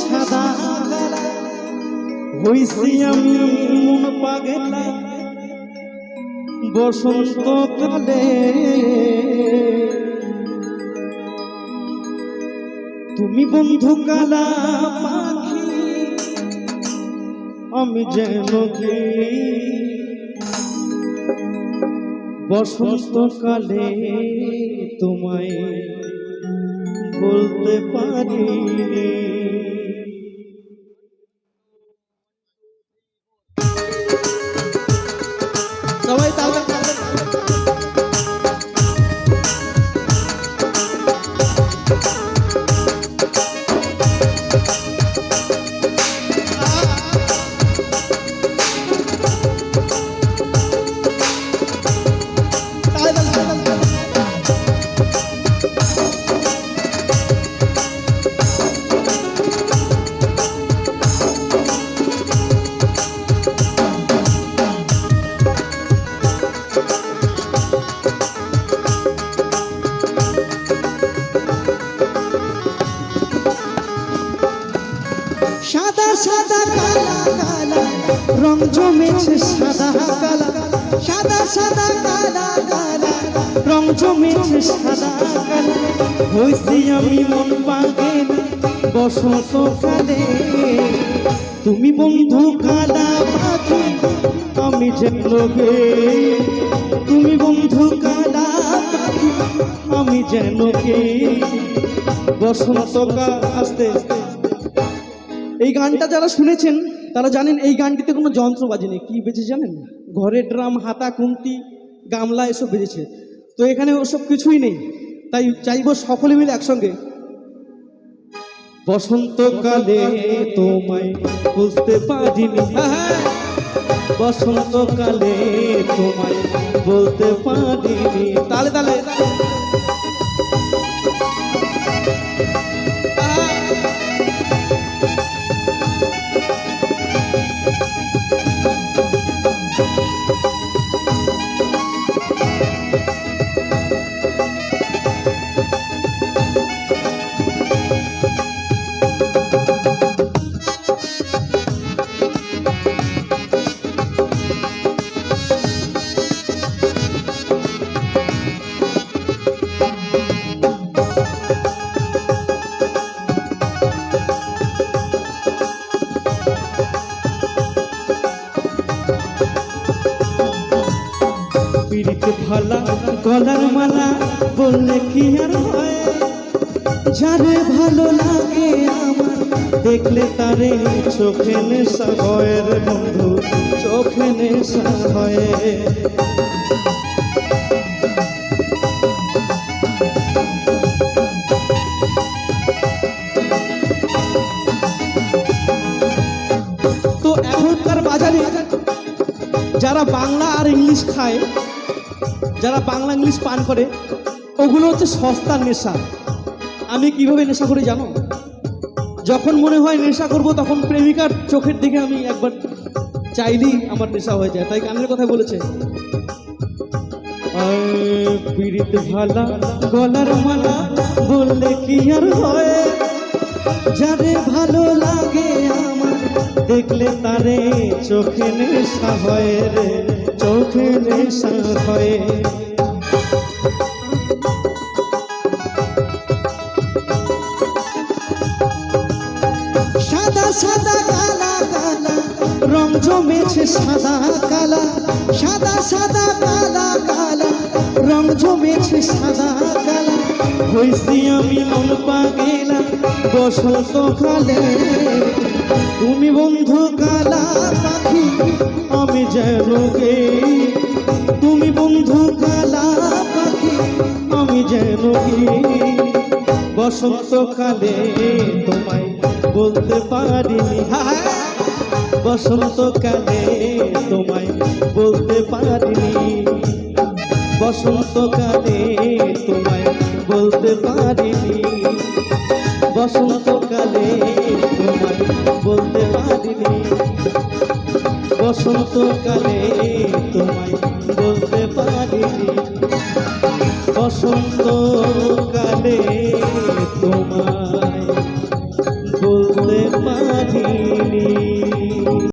সাদা হইছি আমি মন পাগেলা। বসন্ত কালে তুমি বন্ধু কালা পাখি, আমি যেন কি? বসন্ত কালে তোমায় বলতে পারি সাদা কালা কালা, রং জমেছে সাদা কালা, সাদা সাদা কালা কালা, রং জমেছে সাদা কালা। হইছি আমি মন পাগে বসন্ত কালে। তুমি বন্ধু কালা পাখি আমি যেন গে তুমি বন্ধু কালা পাখি আমি যেন কে? বসন্ত কাল আসতে আসতে এই গানটা যারা শুনেছেন তারা জানেন এই গানটিতে কোনো যন্ত্র বাজেনি কি বেজে জানেন? ঘরের ড্রাম হাতা কুমতি গামলা এসব বেজেছে। তো এখানে ওসব কিছুই নেই। তাই চাইব সকলে মিলে একসঙ্গে। বসন্তকালে তোমায় বুঝতে পারিনি। হ্যাঁ, বসন্তকালে তোমায় বলতে পারিনি। তালে তালে ভালা গলার মালা বললে কি আর হয়? যারে ভালো লাগে আমার, দেখলে তারে চোখে নেশা হয় বন্ধু, চোখে নেশা তো এখনকার বাজারে যারা বাংলা আর ইংলিশ খায় যারা বাংলা ইংলিশ পান করে, ওগুলো হচ্ছে সস্তার নেশা। আমি কীভাবে নেশা করি জানো? যখন মনে হয় নেশা করব, তখন প্রেমিকার চোখের দিকে আমি একবার চাইলেই আমার নেশা হয়ে যায়। তাই গানের কথা বলেছে পীড়িত ভালা গলার মালা বললে কি আর হয়? যারে ভালো লাগে আমার দেখলে তারে চোখে নেশা হয় রে, চোখে নেশা হয়। সাদা সাদা কালা কালা, রং জমেছে সাদা কালা। সাদা সাদা কালা কালা, রং জমেছে সাদা কালা। হইছি আমি মন পাগেলা, বসন্ত কালে তুমি বন্ধু কালা পাখি, আমি যেন গে তুমি বন্ধু কালা পাখি, আমি যেন গে বসন্তকালে তোমায় বলতে পারিনি বসন্তকালে তোমায় বলতে পারিনি। বসন্তকালে বসন্তকালে তোমায় বলতে পারিনি। বসন্তকালে তোমায় বলতে পারিনি। বসন্তকালে